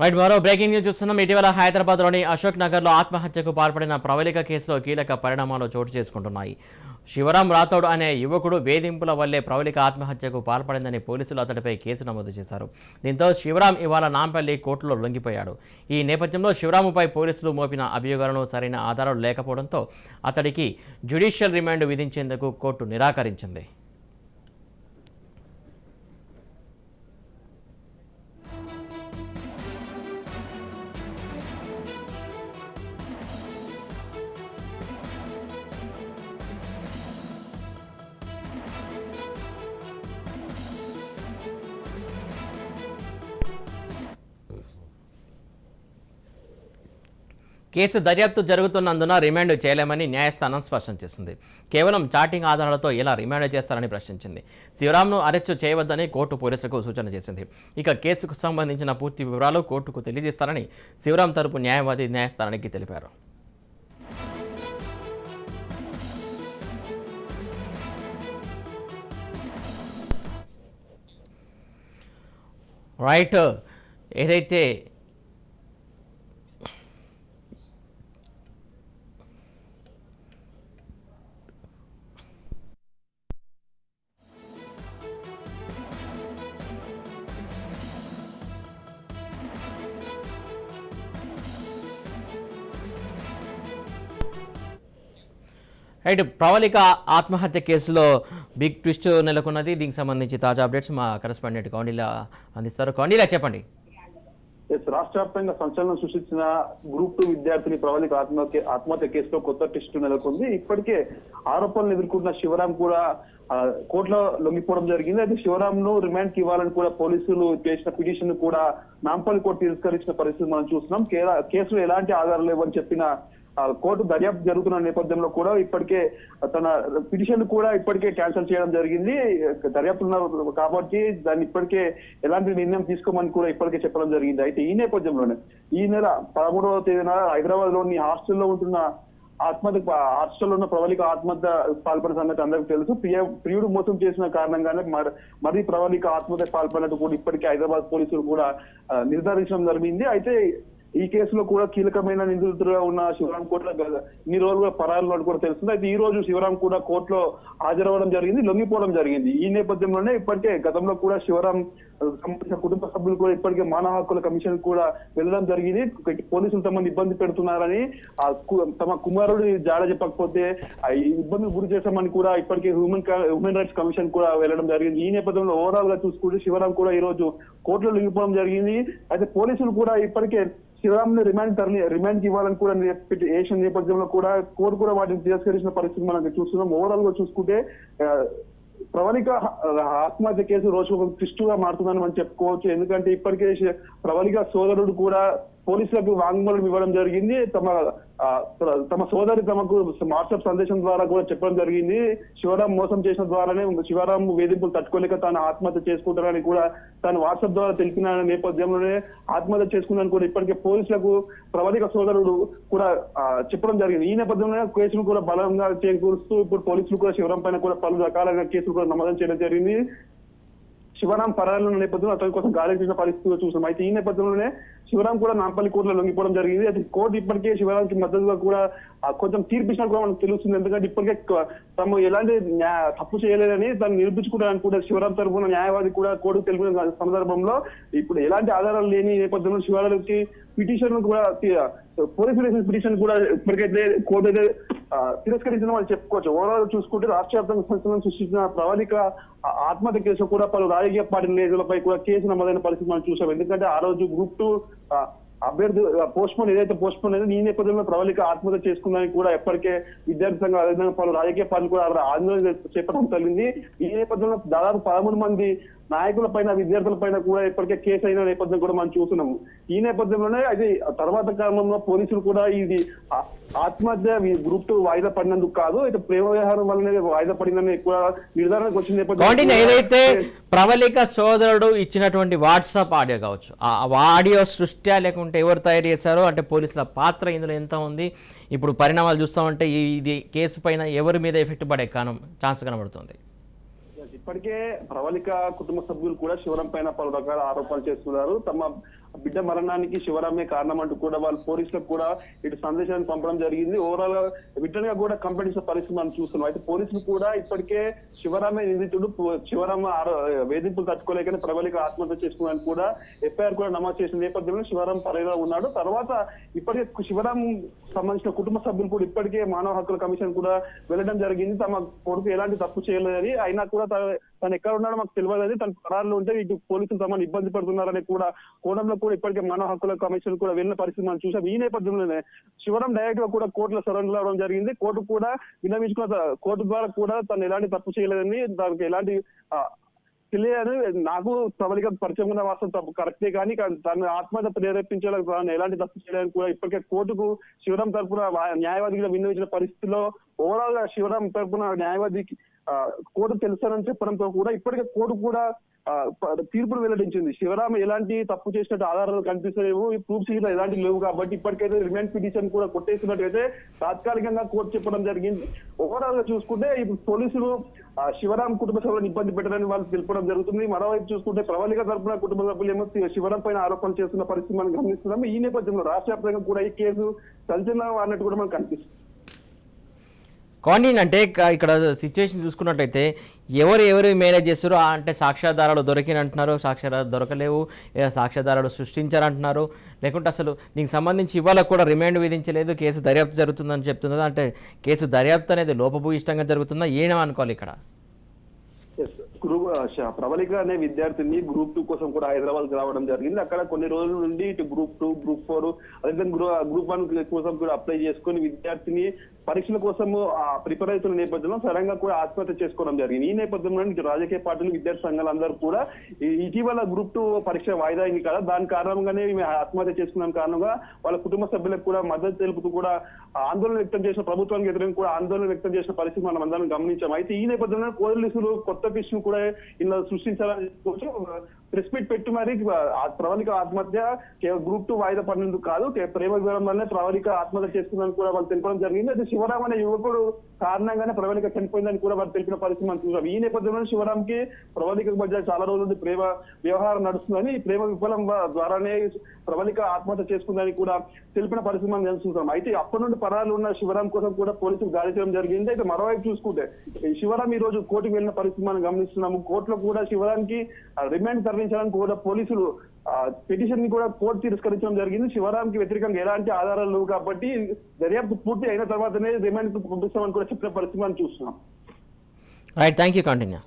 Right మరో breaking news చూస్తున్నాం. ఇటీవల హైదరాబాద్లోని అశోక్ నగర్లో ఆత్మహత్యకు పాల్పడిన ప్రవళిక కేసులో కీలక పరిణామాలు చోటు చేసుకుంటున్నాయి. శివరాం రాథోడ్ అనే యువకుడు వేధింపుల వల్లే ప్రవళిక ఆత్మహత్యకు పాల్పడిందని పోలీసులు అతడిపై కేసు నమోదు చేశారు. దీంతో శివరాం ఇవాళ నాంపల్లి కోర్టులో లొంగిపోయాడు. ఈ నేపథ్యంలో శివరాముపై పోలీసులు మోపిన అభియోగాలను సరైన ఆధారాలు లేకపోవడంతో అతడికి జ్యుడిషియల్ రిమాండ్ విధించేందుకు కోర్టు నిరాకరించింది. కేసు దర్యాప్తు జరుగుతున్నందున రిమాండ్ చేయలేమని న్యాయస్థానం స్పష్టం చేసింది. కేవలం చాటింగ్ ఆధారాలతో ఎలా రిమాండ్ చేస్తారని ప్రశ్నించింది. శివరామ్ను అరెస్టు చేయవద్దని కోర్టు పోలీసులకు సూచన చేసింది. ఇక కేసుకు సంబంధించిన పూర్తి వివరాలు కోర్టుకు తెలియజేస్తారని శివరాం తరపు న్యాయవాది న్యాయస్థానానికి తెలిపారు. రైట్ ఏదైతే రైట్ ప్రవళిక ఆత్మహత్య కేసులో బిగ్ ట్విస్ట్ నెలకొన్నది. దీనికి సంబంధించి తాజా అప్డేట్స్ మా కరెస్పాండెంట్ కౌండిలా అందిస్తారు. కౌండిలా చెప్పండి. రాష్ట్ర వ్యాప్తంగా సంచలనం సృష్టించిన గ్రూప్ టూ విద్యార్థిని ప్రవళిక ఆత్మహత్య ఆత్మహత్య కేసులో కొత్త ట్విస్ట్ నెలకొంది. ఇప్పటికే ఆరోపణలు ఎదుర్కొన్న శివరాం కూడా కోర్టులో లొంగిపోవడం జరిగింది. అయితే శివరాం ను రిమాండ్కి ఇవ్వాలని కూడా పోలీసులు చేసిన పిటిషన్ కూడా నాంపల్లి కోర్టు తిరస్కరించిన పరిస్థితి మనం చూస్తున్నాం. కేసులో ఎలాంటి ఆధారాలు లేవని చెప్పిన కోర్టు దర్యాప్తు జరుగుతున్న నేపథ్యంలో కూడా ఇప్పటికే తన పిటిషన్ కూడా ఇప్పటికే క్యాన్సిల్ చేయడం జరిగింది. దర్యాప్తు కాబట్టి దాన్ని ఇప్పటికే ఎలాంటి నిర్ణయం తీసుకోమని కూడా ఇప్పటికే చెప్పడం జరిగింది. అయితే ఈ నేపథ్యంలోనే ఈ నెల పదమూడవ తేదీన హైదరాబాద్లోని హాస్టల్లో ఉంటున్న ఆత్మహత్య హాస్టల్లో ఉన్న ప్రవళిక ఆత్మహత్య పాల్పడిన సంగతి అందరికీ తెలుసు. ప్రియ ప్రియుడు మోసం చేసిన కారణంగానే మరి ప్రవళిక ఆత్మహత్య పాల్పడినట్టు కూడా ఇప్పటికే హైదరాబాద్ పోలీసులు కూడా నిర్ధారించడం జరిగింది. అయితే ఈ కేసులో కూడా కీలకమైన నిందితుడుగా ఉన్న శివరాం కోర్టులో గ- ఇన్ని రోజులుగా పరారులో కూడా తెలుస్తుంది. అయితే ఈ రోజు శివరాం కూడా కోర్టులో హాజరవ్వడం జరిగింది లొంగిపోవడం జరిగింది. ఈ నేపథ్యంలోనే ఇప్పటికే గతంలో కూడా శివరాం సంబంధించిన కుటుంబ సభ్యులు కూడా ఇప్పటికే మానవ హక్కుల కమిషన్ కూడా వెళ్ళడం జరిగింది. పోలీసులు తమను ఇబ్బంది పెడుతున్నారని ఆ కు- తమ కుమారుడు జాడ చెప్పకపోతే ఆ ఇబ్బందులు గురి చేశామని కూడా ఇప్పటికే హ్యూమన్ హ్యూమన్ రైట్స్ కమిషన్ కూడా వెళ్ళడం జరిగింది. ఈ నేపథ్యంలో ఓవరాల్గా చూసుకుంటే శివరాం కూడా ఈ రోజు కోర్టులో లొంగిపోవడం జరిగింది. అయితే పోలీసులు కూడా ఇప్పటికే శివరామ్ని రిమాండ్ తరలి రిమాండ్ ఇవ్వాలని కూడా ఏషియన్ నేపథ్యంలో కూడా కోర్టు కూడా వాటిని తిరస్కరించిన పరిస్థితి మనం చూస్తున్నాం. ఓవరాల్గా చూసుకుంటే ప్రవళిక ఆత్మహత్య కేసు రోజు ఒక క్లిష్టుగా మారుతుందని మనం చెప్పుకోవచ్చు. ఎందుకంటే ఇప్పటికే ప్రవళిక సోదరుడు కూడా పోలీసులకు వాంగ్మూలం ఇవ్వడం జరిగింది. తమ తమ సోదరి తమకు వాట్సాప్ సందేశం ద్వారా కూడా చెప్పడం జరిగింది. శివరాం మోసం చేసిన ద్వారానే శివరాం వేధింపులు తట్టుకోలేక తాను ఆత్మహత్య చేసుకుంటానని కూడా తాను వాట్సాప్ ద్వారా తెలిపిన నేపథ్యంలోనే ఆత్మహత్య చేసుకున్నాను కూడా ఇప్పటికే పోలీసులకు ప్రవధిక సోదరుడు కూడా చెప్పడం జరిగింది. ఈ నేపథ్యంలో కేసులు కూడా బలంగా చేకూరుస్తూ ఇప్పుడు పోలీసులు కూడా శివరాం పైన కూడా పలు రకాలైన కేసులు కూడా నమోదం చేయడం జరిగింది. శివరాం పరాలు ఉన్న నేపథ్యంలో అతని కోసం గాలి చేసిన పరిస్థితి చూసాం అయితే ఈ నేపథ్యంలోనే శివరాం కూడా నాంపల్లి కోర్టులో లొంగిపోవడం జరిగింది. అయితే కోర్టు ఇప్పటికే శివరాంకి మద్దతుగా కూడా కొంచెం తీర్పిచ్చినా కూడా మనకు తెలుస్తుంది. ఎందుకంటే ఇప్పటికే తమ ఎలాంటి తప్పు చేయలేదని దాన్ని నిరూపించుకోవడానికి కూడా శివరాం తరఫున న్యాయవాది కూడా కోర్టుకు తెలిపిన సందర్భంలో ఇప్పుడు ఎలాంటి ఆధారాలు లేని నేపథ్యంలో శివరాంకి పిటిషన్ కూడా పోలీస్ రిలేషన్ పిటిషన్ కూడా ఇప్పటికైతే కోర్టు అయితే తిరస్కరించిన వాళ్ళు చెప్పుకోవచ్చు. ఓవరాల్ చూసుకుంటే రాష్ట్ర వ్యాప్తంగా సంచలనం సృష్టించిన ప్రవళిక ఆత్మహత్య కేసు కూడా పలు రాజకీయ పార్టీ నేతలపై కూడా కేసు నమోదైన పరిస్థితి మనం చూసాం. ఎందుకంటే ఆ రోజు గ్రూప్ టూ అభ్యర్థి పోస్ట్ పోన్ ఏదైతే పోస్ట్ పోన్ ఈ నేపథ్యంలో ప్రవళిక ఆత్మహత్య చేసుకుందని కూడా ఎప్పటికే విద్యార్థి సంఘం అదేవిధంగా పలు రాజకీయ పార్టీలు కూడా ఆందోళన చేపట్టడం జరిగింది. ఈ నేపథ్యంలో దాదాపు పదమూడు మంది నాయకుల పైన విద్యార్థుల పైన కూడా ఇప్పటికే కేసు అయిన నేపథ్యం కూడా మనం చూస్తున్నాము. ఈ నేపథ్యంలోనే అయితే తర్వాత కాలంలో పోలీసులు కూడా ఇది ఆత్మహత్య గ్రూప్ టూ వాయిదా పడినందుకు కాదు అయితే ప్రేమ వ్యవహారం వల్లనే వాయిదా పడిందని కూడా నిర్ధారణకు వచ్చిన నేపథ్యంలో ఏదైతే ప్రవళిక సోదరుడు ఇచ్చినటువంటి వాట్సాప్ ఆడియో కావచ్చు ఆ ఆడియో సృష్టి లేకుంటే ఎవరు తయారు చేశారో అంటే పోలీసుల పాత్ర ఇందులో ఎంత ఉంది ఇప్పుడు పరిణామాలు చూస్తామంటే ఈ- ఇది కేసు పైన ఎవరి మీద ఎఫెక్ట్ పడే కానం ఛాన్స్ కనబడుతుంది. ఇప్పటికే ప్రవళిక కుటుంబ సభ్యులు కూడా శివరం పైన పలు రకాల ఆరోపణలు చేస్తున్నారు. తమ బిడ్డ మరణానికి శివరామే కారణం అంటూ కూడా వాళ్ళు పోలీసులకు కూడా ఇటు సందేశాన్ని పంపడం జరిగింది. ఓవరాల్గా రిటర్న్గా కూడా కంపెనీస్ పరిస్థితి మనం చూస్తున్నాం. అయితే పోలీసులు కూడా ఇప్పటికే శివరామే నిందితుడు శివరామ ఆరో- వేధింపులు తట్టుకోలేకనే ప్రబలిక ఆత్మహత్య చేసుకున్నాను కూడా ఎఫ్ఐఆర్ కూడా నమోదు చేసిన నేపథ్యంలో శివరాం పరేలో ఉన్నాడు. తర్వాత ఇప్పటికే శివరాం సంబంధించిన కుటుంబ సభ్యులు కూడా ఇప్పటికే మానవ హక్కుల కమిషన్ కూడా వెళ్ళడం జరిగింది. తమ కొడుకు ఎలాంటి తప్పు చేయలేదని అయినా కూడా తను ఎక్కడ ఉన్నాడో మాకు తెలియదు తన పరారులో ఉంటే ఇటు పోలీసులు తమను ఇబ్బంది పడుతున్నారని కూడా కోణంలో కూడా ఇప్పటికే మానవ హక్కుల కమిషన్ కూడా వెళ్ళిన పరిస్థితి మనం చూసాం. ఈ నేపథ్యంలోనే శివరం డైరెక్ట్గా కూడా కోర్టులో సరెండర్ అవడం జరిగింది. కోర్టు కూడా విన్నవించుకున్న కోర్టు ద్వారా కూడా తను ఎలాంటి తప్పు చేయలేదని దానికి ఎలాంటి తెలియదు. నాకు ప్రబలిక పరిచయం ఉన్న వాస్తవం తప్పు కరెక్టే కానీ కానీ తను ఆత్మహత్య ప్రేరేపించేలా తాను ఎలాంటి తప్పు చేయలేదని కూడా ఇప్పటికే కోర్టుకు శివరాం తరపున న్యాయవాదిగా విన్నవించిన పరిస్థితిలో ఓవరాల్గా శివరాం తరపున న్యాయవాదికి కోర్టు తెలుసానని చెప్పడంతో కూడా ఇప్పటికే కోర్టు కూడా తీర్పును వెల్లడించింది. శివరామ ఎలాంటి తప్పు చేసినట్టు ఆధారాలు కనిపిస్తలేవు. ఈ ప్రూఫ్స్ ఇలా ఎలాంటి లేవు కాబట్టి ఇప్పటికైతే రిమాండ్ పిటిషన్ కూడా కొట్టేసినట్టయితే తాత్కాలికంగా కోర్టు చెప్పడం జరిగింది. ఓవరాల్గా చూసుకుంటే ఇప్పుడు పోలీసులు శివరామ్ శివరాం కుటుంబ సభ్యులను ఇబ్బంది పెట్టడానికి వాళ్ళు తెలుపడం జరుగుతుంది. మరోవైపు చూసుకుంటే ప్రవళిక తరపున కుటుంబ సభ్యులు ఏమో శివరాం పైన ఆరోపణలు చేస్తున్న పరిస్థితి మనం గమనిస్తున్నాము. ఈ నేపథ్యంలో రాష్ట్ర వ్యాప్తంగా కూడా ఈ కేసు సంచలనం అన్నట్టు కూడా మనకు కనిపిస్తుంది. కాండిన్ అంటే ఇక్కడ సిచ్యువేషన్ చూసుకున్నట్లయితే ఎవరు ఎవరు మేనేజ్ చేస్తారో అంటే సాక్ష్యాధారాలు దొరికినంటున్నారు సాక్ష్యాధారాలు దొరకలేవు సాక్ష్యాధారాలు సృష్టించారంటున్నారు. లేకుంటే అసలు దీనికి సంబంధించి ఇవాళ కూడా రిమాండ్ విధించలేదు కేసు దర్యాప్తు జరుగుతుందని చెప్తున్నది. అంటే కేసు దర్యాప్తు అనేది లోపభూయిష్టంగా జరుగుతుందా? ఏమనుకోవాలి ఇక్కడ? గ్రూప్ ఆ, ప్రబలిక అనే విద్యార్థిని గ్రూప్ టూ కోసం కూడా హైదరాబాద్ రావడం జరిగింది. అక్కడ కొన్ని రోజుల నుండి ఇటు గ్రూప్ టూ గ్రూప్ ఫోర్ అదే గ్రూప్ వన్ కోసం కూడా అప్లై చేసుకుని విద్యార్థిని పరీక్షల కోసం ప్రిపేర్ అవుతున్న నేపథ్యంలో సడన్గా కూడా ఆత్మహత్య చేసుకోవడం జరిగింది. ఈ నేపథ్యంలో రాజకీయ పార్టీలు విద్యార్థి సంఘాలందరూ కూడా ఇటీవల గ్రూప్ టూ పరీక్ష వాయిదా అయింది కదా దాని కారణంగానే ఆత్మహత్య చేసుకున్న కారణంగా వాళ్ళ కుటుంబ సభ్యులకు కూడా మద్దతు తెలుపుతూ కూడా ఆందోళన వ్యక్తం చేసిన ప్రభుత్వానికి ఎదురు కూడా ఆందోళన వ్యక్తం చేసిన పరిస్థితి మనం అందరం గమనించాం. అయితే ఈ నేపథ్యంలో పోలీసులు కొత్త పిచ్ను కూడా ఇలా సృష్టించాలని ప్రెస్ మీట్ పెట్టి మరి. ఆ ప్రవళిక ఆత్మహత్య కేవలం గ్రూప్ టూ వాయిదా పడినందుకు కాదు ప్రేమ వివరం వల్లనే ప్రవళిక ఆత్మహత్య చేసుకుందని కూడా వాళ్ళు తెలపడం జరిగింది. అయితే శివరామ్ అనే యువకుడు కారణంగానే ప్రవళిక చనిపోయిందని కూడా వాళ్ళు తెలిపిన పరిస్థితి మనం చూసాం. ఈ నేపథ్యంలో శివరాంకి ప్రవళిక మధ్య చాలా రోజుల నుండి ప్రేమ వ్యవహారం నడుస్తుందని ప్రేమ విఫలం ద్వారానే ప్రవళిక ఆత్మహత్య చేసుకుందని కూడా తెలిపిన పరిస్థితి మనం చూస్తున్నాం అయితే అప్పటి నుండి పరాలు ఉన్న శివరాం కోసం కూడా పోలీసులు గాలి చేయడం జరిగింది. అయితే మరోవైపు చూసుకుంటే శివరామ్ ఈ రోజు కోర్టుకు వెళ్ళిన పరిస్థితి మనం గమనిస్తున్నాము. కోర్టులో కూడా శివరామ్కి రిమాండ్ తరలించడానికి కూడా పోలీసులు పిటిషన్ని కూడా కోర్టు తిరస్కరించడం జరిగింది. శివరాంకి వ్యతిరేకంగా ఎలాంటి ఆధారాలు లేవు కాబట్టి దర్యాప్తు పూర్తి అయిన తర్వాతనే రిమాండ్ పంపిస్తామని కూడా చెప్పిన పరిస్థితి మనం చూస్తున్నాం. Right thank you continue